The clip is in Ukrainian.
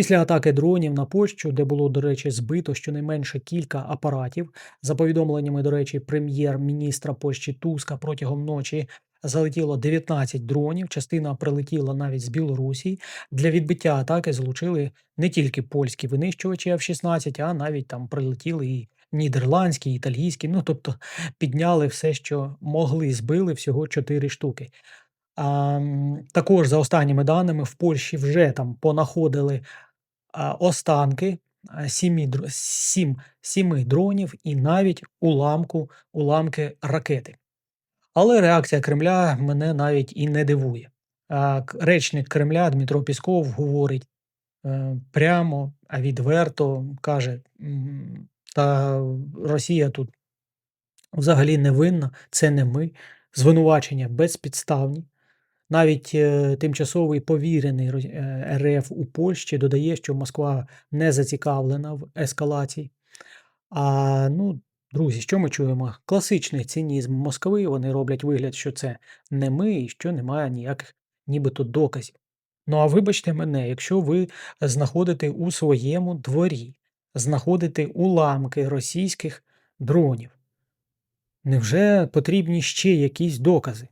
Після атаки дронів на Польщу, де було, до речі, збито щонайменше кілька апаратів, за повідомленнями, до речі, прем'єр-міністра Польщі Туска протягом ночі залетіло 19 дронів. Частина прилетіла навіть з Білорусі. Для відбиття атаки залучили не тільки польські винищувачі F-16, а навіть там прилетіли і нідерландські, і італійські. Ну тобто підняли все, що могли, збили всього 4 штуки. А, також за останніми даними в Польщі вже там понаходили останки сімі, сім, сіми дронів і навіть уламку, уламки ракети. Але реакція Кремля мене навіть і не дивує. Речник Кремля Дмитро Пісков говорить е, прямо, а відверто каже: та Росія тут взагалі не винна, це не ми. Звинувачення безпідставні. Навіть е, тимчасовий повірений е, РФ у Польщі додає, що Москва не зацікавлена в ескалації. А ну, друзі, що ми чуємо? Класичний цинізм Москви. Вони роблять вигляд, що це не ми і що немає ніяких нібито доказів. Ну а вибачте мене, якщо ви знаходите у своєму дворі, знаходите уламки російських дронів, невже потрібні ще якісь докази?